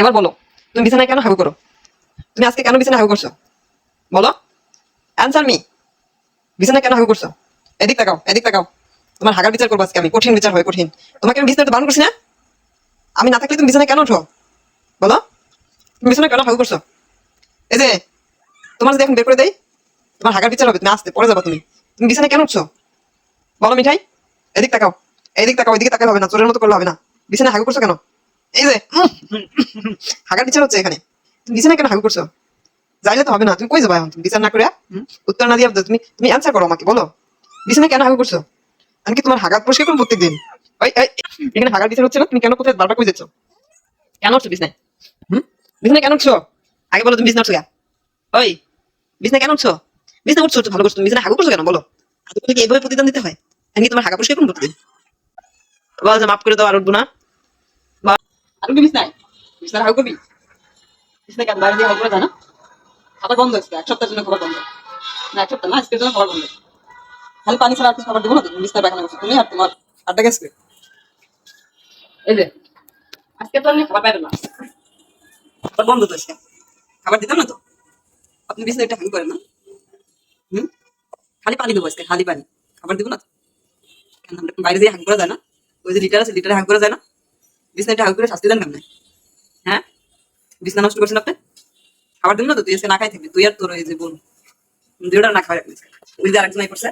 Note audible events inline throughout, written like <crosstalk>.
এবার বলো, তুমি বিছানায় কেন হাগু করো? তুমি আজকে কেন বিছানায় হাগু করছ? বলো। অ্যান্সার মি বিছানায় কেন হাগু করছ? এদিক তাকাও এদিক তাকাও। তোমার হাগার বিচার করব আজকে আমি, কঠিন বিচার হয়, কঠিন। তোমাকে আমি বিছানাতে বারণ করছি না? আমি না থাকলে তুমি বিছানায় কেন ওঠো বলো। তুমি বিছানায় কেন হাগু করছ? এই যে, তোমার যদি এখন বের করে দেই, তোমার হাগার বিচার হবে, তুমি আসতে পরে যাব তুমি। তুমি বিছানায় কেন উঠছো? বলো মিঠাই। এদিক তাকাও এদিক তাকাও, এদিকে তাকালে হবে না, চোরের মতো করলে হবে না। বিছানায় হাগু করছ কেন? এই যে হাগার হচ্ছে এখানে। তুমি বিছানায় কেন হাগু করছ? যাইলে তো হবে না, তুমি কই যাবা তুমি করে উত্তর না দিয়ে তুমি তুমি অ্যান্সার করো আমাকে, বলো। বিছানায় কেন হাগু করছ? আমি কি তোমার হাগার পরিষ্কার এখানে হাগার হচ্ছে না, তুমি কেন কোথায় বারবার কই যাচ্ছ? কেন হুম? বিছনায় কেন উঠছো? আগে বলো তুমি বিছনা উঠছো ওই, বিছনায় কেন উঠছো? বিছনা উঠছো ভালো করছ তুমি হাগু করছ কেন, বলো। আদৌ কি এইভাবে প্রতিদান দিতে হয়? আমি তোমার হাগা পরিষ্কার করুন প্রতিদিন বল মাফ করে দাও আর উঠবো না। আর উঠবি বিছনায় বিছনায় হাগু করবি বিছনায় কেন বাইরে দিয়ে হাগু করে যায় না খাবার বন্ধ আজকে এক সপ্তাহের জন্য খাবার বন্ধ। না, এক সপ্তাহ, না আজকের জন্য খাবার বন্ধ। খালি পানি ছাড়া আর খাবার দেবো না তুমি আর তোমার আড্ডা গেছে এই যে আজকে তো খাবার না খাবার বন্ধ তো খাবার দিতাম না তো? আপনি বিছনায় একটা হাগু করেন না? হুম? খালি পানি দেবো আজকে, খালি পানি। খাবার দেবো না তো? বাইরে দিয়ে হাগ করা যায় না? ওই যে লিটার আছে লিটারে হাগ করা যায় না? বিছনায় করে শাস্তি দেন কেমন? হ্যাঁ? বিছনা নষ্ট করছেন আপনি? খাবার না তো? তুই আজকে না খাই থাকবি। তুই আর তোর ওই যে বোন। দুইটা না খাবার রাখবি আজকে। ওই যে আরেকজন করছে?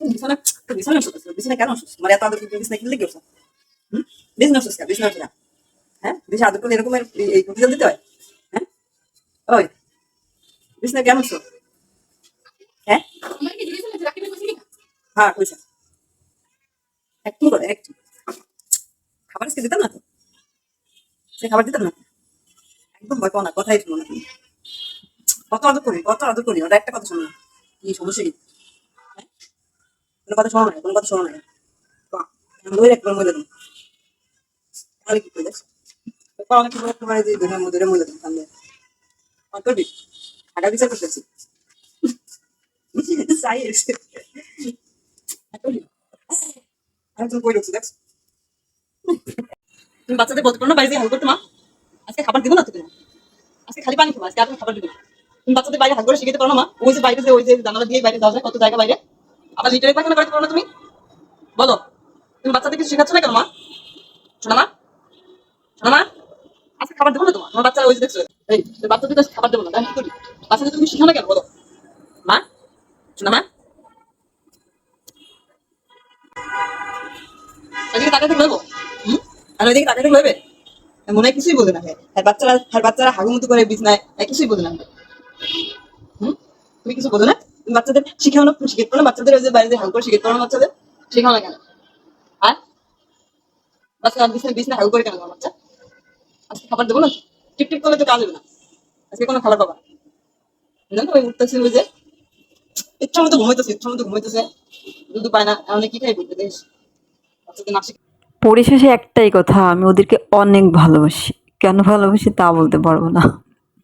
বিছানা বিছানা অসুস্থ বিছানা কেন অসুস্থ মানে এত আদর কিনলে কি অসুস্থ? অসুস্থ হ্যাঁ? বেশি আদর করলে এরকমের এই- এই প্রতিদান দিতে হয়? হ্যাঁ? ওই। বিছানা কেমন অসুস্থ হ্যাঁ? হ্যাঁ কইছে একটু করে একটু খাবার আজকে দিতাম না তো? সে খাবার দিতাম না? একদম ভয় পাও না, কথাই শুনো না। কত আদর করি, কত আদর করি, ওটা একটা কথা শোনো না। কি সমস্যা কি? হ্যাঁ? কোনো কথা শোনো না, কোনো কথা শোনো না। ধরে একবার মহিলা দিন কি তোমার যে সামনে অন করবি? বিচার করতেছি <laughs> তুমি বাচ্চাদের বলতে পারো না, বাইরে হাল করতে মা। আজকে খাবার দিব না তো তুমি আজকে খালি পানি খাব, আজকে আর খাবার দিবে। তুমি বাচ্চাদের বাইরে হাল করে শিখাতে পারো না মা। ওই যে বাইরে যে, ওই যে জানালা দিয়ে বাইরে যাওয়া যায়, কত জায়গা বাইরে। আবার লিটারে পায়খানা করতে পারো না তুমি? বলো, তুমি বাচ্চাদের কিছু শেখাচ্ছ না কেন মা? শোনা মা শোনা মা। আজকে খাবার দেবো না তোমার? তোমার বাচ্চারা ওই যে দেখছ। এই বাচ্চাদের খাবার দেবো না, তাই কি করি? বাচ্চাদের তুমি শিখো না কেন? বলো। বলব? আর ওইদিকে মনে হয় কিছুই বোঝে না হ্যাঁ বাচ্চারা আর বাচ্চারা করে হ্যাঁ, কিছুই বোঝে না তুমি কিছু বোঝো না? বাচ্চাদের শিখাও না শিখে পারো না? বাচ্চাদের ওই যে বাইরে করে শিখে পারো না বাচ্চাদের? শিখাও না কেন? আর? বাচ্চা করে কেন বাচ্চা? আজকে খাবার দেবো না? টিপ টিপ করলে তো কাজ হবে না। আজকে কোনো খাবার পাবা জানো ওই উঠতেছে ওই যে ইচ্ছা মতো ঘুমাইতেছে ইচ্ছা মতো ঘুমাইতেছে। দুধ পায় না এমন কি খাই বলতে দেশ। বাচ্চাদের না পরিশেষে একটাই কথা আমি ওদেরকে অনেক ভালোবাসি। কেন ভালোবাসি তা বলতে পারব না।